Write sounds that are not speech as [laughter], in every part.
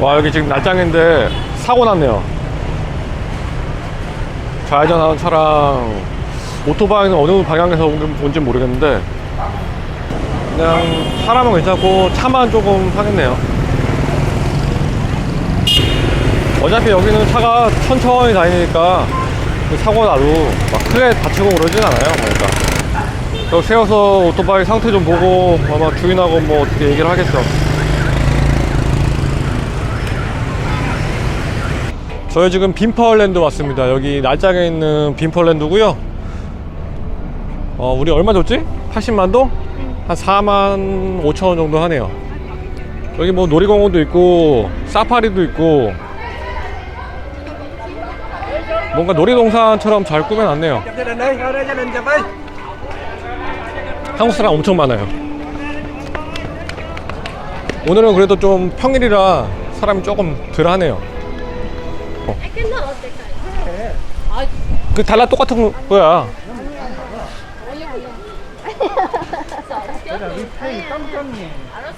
와 여기 지금 날짱인데 사고 났네요. 좌회전하는 차랑 오토바이는 어느 방향에서 온지 모르겠는데 그냥 사람은 괜찮고 차만 조금 상했네요. 어차피 여기는 차가 천천히 다니니까 그 사고 나도 막 크게 다치고 그러진 않아요 그러니까. 여기 세워서 오토바이 상태 좀 보고 아마 주인하고 뭐 어떻게 얘기를 하겠죠 저희 지금 빈펄랜드 왔습니다. 여기 날짝에 있는 빈펄랜드고요. 어, 우리 얼마 줬지? 80만 동? 한 4만 5천 원 정도 하네요. 여기 뭐 놀이공원도 있고 사파리도 있고 뭔가 놀이동산처럼 잘 꾸며놨네요. 한국 사람 엄청 많아요. 오늘은 그래도 좀 평일이라 사람이 조금 덜 하네요. Cả 그 달라 똑같은 거야.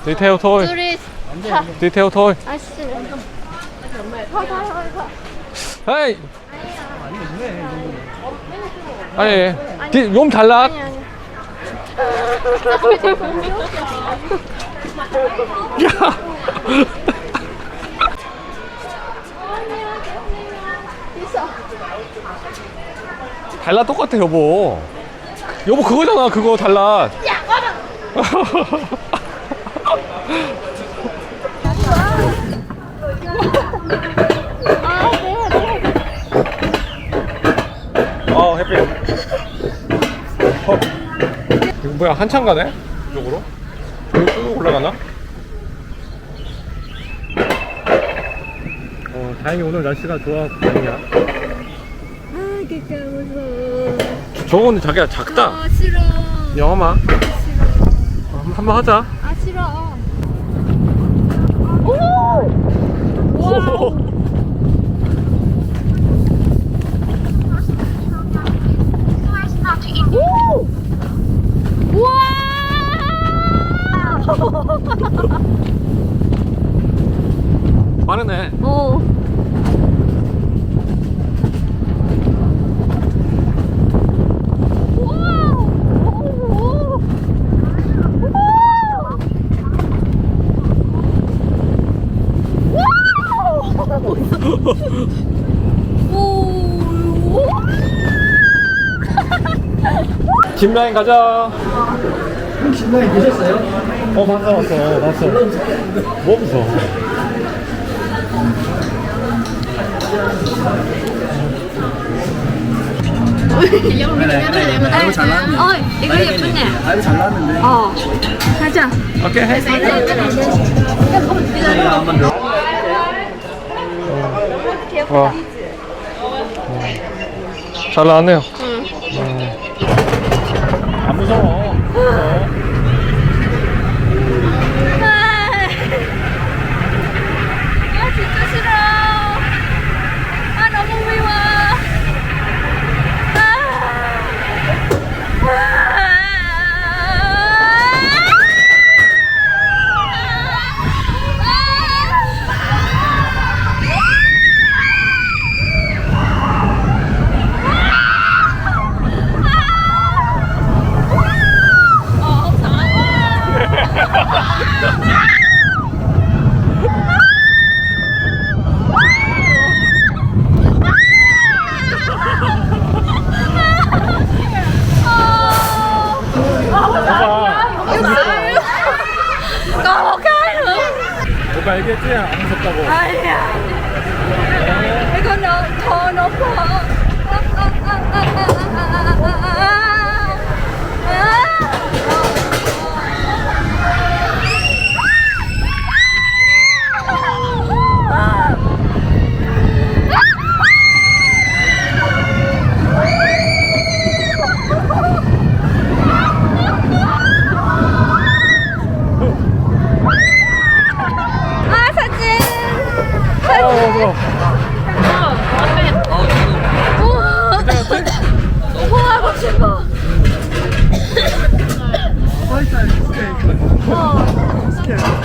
디테일 토이, 디테일 토이. 헤이. 아니, 디, 좀 달라. 아 [laughs] 니 아니 달라 똑같아 여보. 여보 그거잖아 그거 달라. 어 해피. 어. 이거 뭐야 한참 가네? 이쪽으로? 여기 쭉 올라가나? 어 다행히 오늘 날씨가 좋아 다행이야. 아 그니까 무서워 저거는 자기가 작다. 아 싫어. 영화마. 어, 한번 하자. 아 싫어. 오! 우와! 빠르네. 오 김라인 가자. 신나게 계셨어요? 어 봤어 봤어 봤어. 뭐 무서워. 아이고 잘 나왔네. 어, 이거 예쁘네. 아이고 잘 나왔는데. 어, 가자. 오케이 해. 와. 잘 나왔네요. 무서워. 무서워.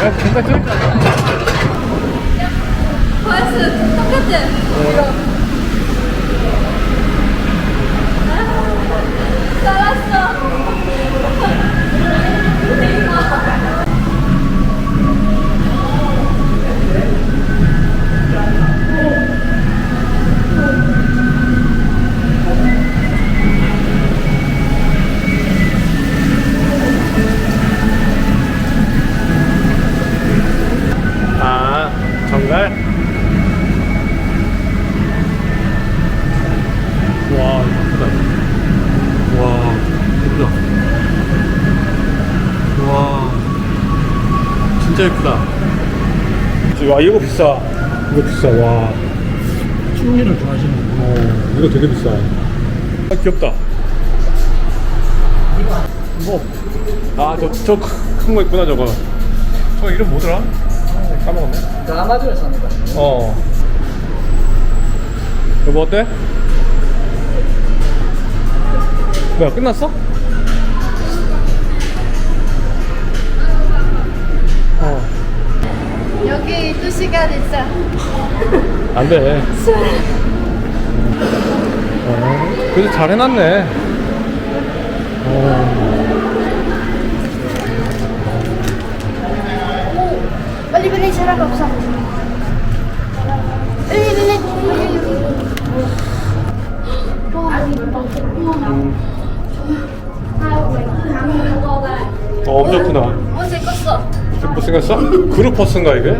아, 뭔가 좀 예쁘다. 와, 이거 비싸. 이거 비싸, 와. 충리를 좋아하시는 어, 이거 되게 비싸. 아, 귀엽다. 이거. 아, 저, 저 큰 거 있구나, 저거. 저 이름 뭐더라? 아, 까먹었네. 그 아마존에 삽니다. 어. 여보 어때? 뭐야 끝났어? 어. 여기 2시간 있어. 안 돼. 어. 그래도 잘 해놨네. 어. 빨리 빨리 사람 없어. 이게?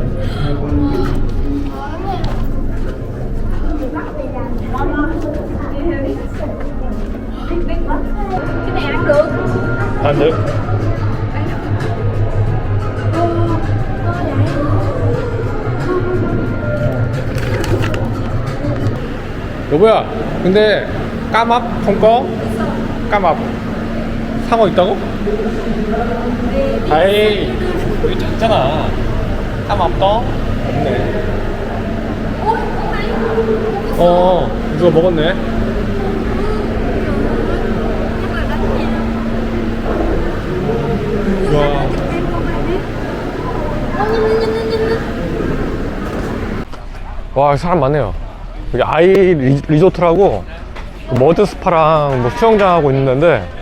Này ăn được. 안 돼. 여보야, 근데 까맙 홍거 까맙 상어 있다고? 아이 여기 작잖아. 까맙 떠 없네. 어, 누가 먹었네. 와. 와 사람 많네요 여기 아이 리, 리조트라고 머드 스파랑 뭐 수영장 하고 있는데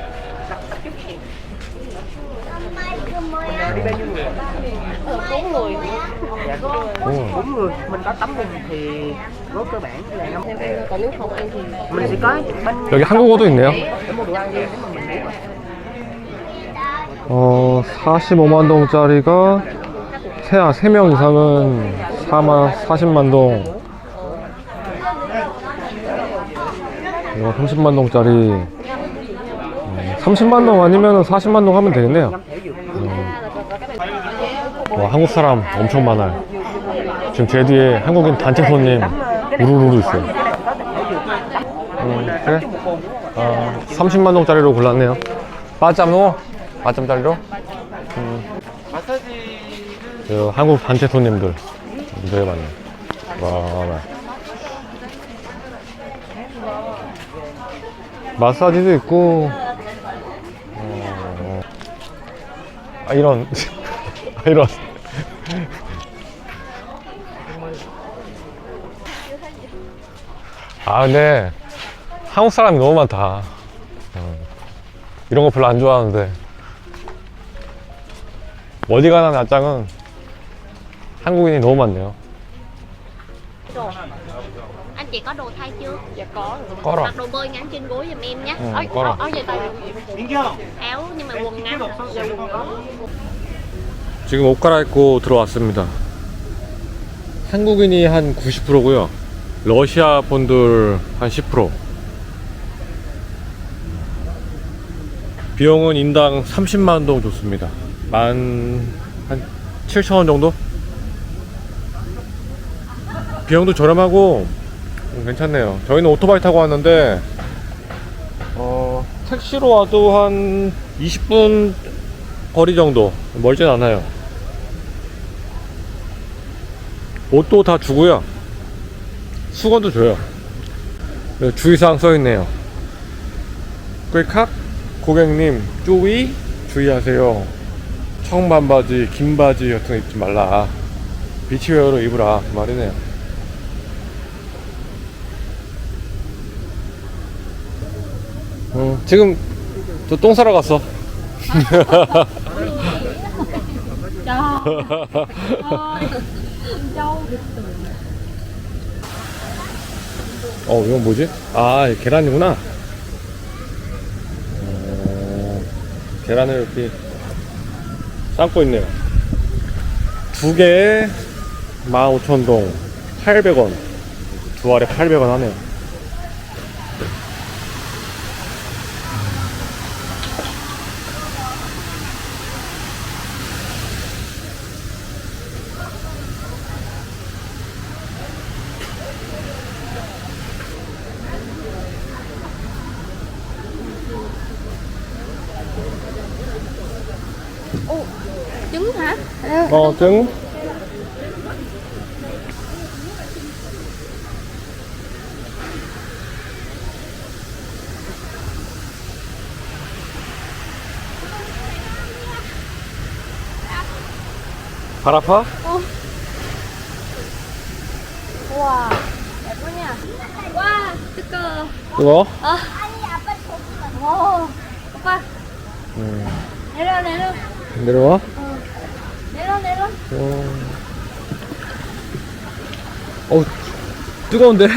người mình thì góp cơ bản là năm còn nếu không ăn thì mình sẽ có bên 여기 한국어도 있네요 để mua đồ ăn riêng nếu mà mình muốn 어 45만 동짜리가 세 아 3명 이상은 4만 40만 동 이거 30만 동짜리 음, 30만 동 아니면 40만 동 하면 되겠네요 음. 와 한국 사람 엄청 많아요 지금 제 뒤에 한국인 단체 손님 우르르 있어요 음, 그래? 아, 30만 동짜리로 골랐네요 빠짬노? 빠짬짜리로? 음. 그 한국 단체 손님들 되게 많네 와, 와. 마사지도 있고 어... 아 이런 [laughs] 아, 이런 아 근데 한국 사람이 너무 많다 어. 이런 거 별로 안 좋아하는데 어디 가나 낮장은 한국인이 너무 많네요 anh chị có đồ thay chưa? Dạ có. 꺼라 Mặc đồ bơi ngắn trên gối giùm em nhé. Ừ, áo, có rồi. áo, dài tay áo nhưng mà quần ngắn. Dạ quần có. 지금 옷 갈아입고 들어왔습니다. 한국인이 한 90%고요. 러시아 분들 한 10%. 비용은 인당 30만 동 줬습니다. 만, 한 7천원 정도? 비용도 저렴하고 음, 괜찮네요. 저희는 오토바이 타고 왔는데, 어, 택시로 와도 한 20분 거리 정도. 멀진 않아요. 옷도 다 주고요. 수건도 줘요. 여기 주의사항 써있네요. 끌칵 고객님注意 주의하세요. 청반바지, 긴 바지 같은 거 입지 말라. 비치웨어로 입으라 그 말이네요. 음, 지금 저똥 싸러 갔어. 어, 이건 뭐지? 아, 계란이구나. 어, 계란을 이렇게 삶고 있네요. 두 개에 15,000동 800원 두 알에 800원 하네요 trứng hả 어 등? 발 아파? wow đẹp quá nha wow tức cơ 뜨거? ờ ồ opa 음, 내려 내려 내려와? 내려 내려 어, 어 뜨거운데?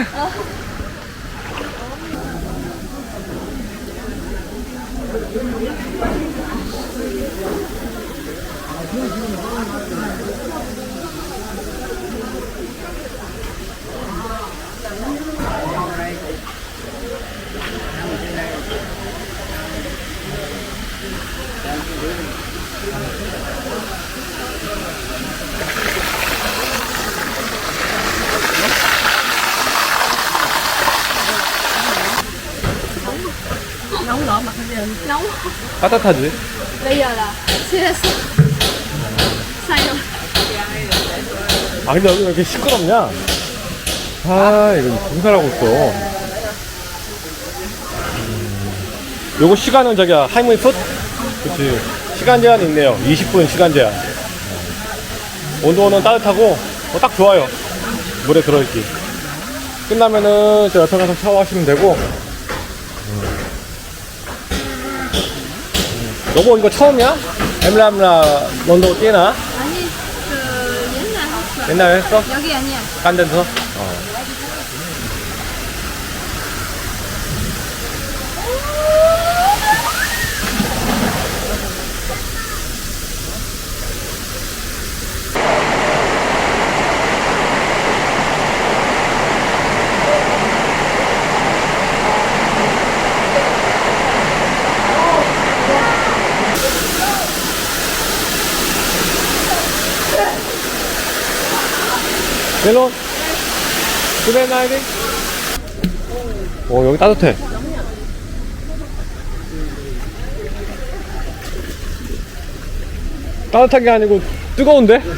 Nóng 따뜻하지? bây giờ là siêu say rồi 아 근데 여기 왜 이렇게 시끄럽냐? 아 이거 공사하고 있어 음, 요거 시간은 저기야 할머니 풋? 그치 시간 제한이 있네요 20분 시간 제한 온도는 따뜻하고 어, 딱 좋아요 물에 들어있기 끝나면은 저 옆에 가서 샤워하시면 되고 음. 음. 여보 이거 처음이야? 엠람라 런던 뛰나? 아니 그 옛날 학교 옛날에 했어? 여기 아니야 딴 데서? 어. 멜론 집에 나야 돼? 오 여기 따뜻해 따뜻한 게 아니고 뜨거운데? [laughs]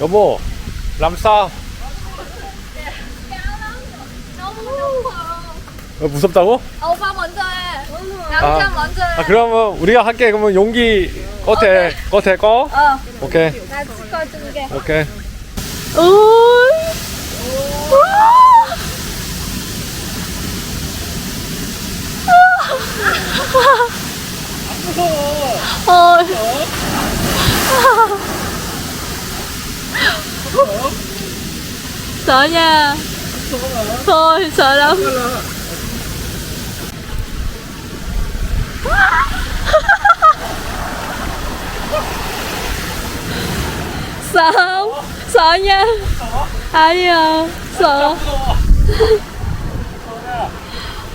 여보 람싸 너무 무서워 어, 무섭다고? 오빠 먼저 해 남자 먼저 해 아 그러면 우리가 할게 그러면 용기 꺼태 꺼태 꺼어 오케이 나 찍어줄게 오케이 sợ nha thôi sợ lắm [laughs] sợ không? Sợ nha. Ai à? Sợ. [laughs]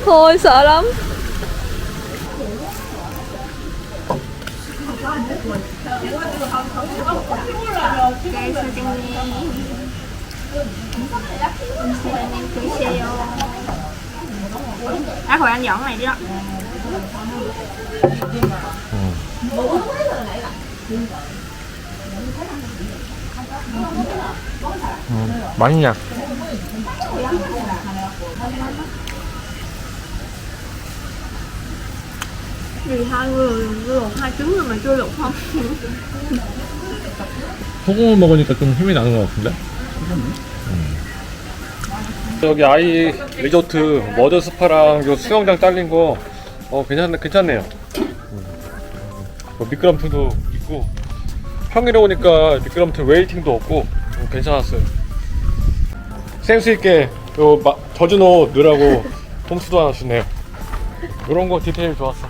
Thôi, sợ lắm. Á hồi anh dọn này đi đó. 맛있냐? Vì hai người luộc hai trứng rồi mà chưa luộc không 소금을 먹으니까 좀 힘이 나는 것 같은데? 음. 여기 아이 리조트 머드 스파랑 요 수영장 딸린 거 어, 괜찮, 괜찮네요. 음. 뭐 미끄럼틀도 있고 평일에 오니까 미끄럼틀 웨이팅도 없고 음, 괜찮았어요. 센스 있게 요 마, 젖은 옷 넣으라고 홈스도 [laughs] 하나 주네요. 이런 거 디테일 좋았어.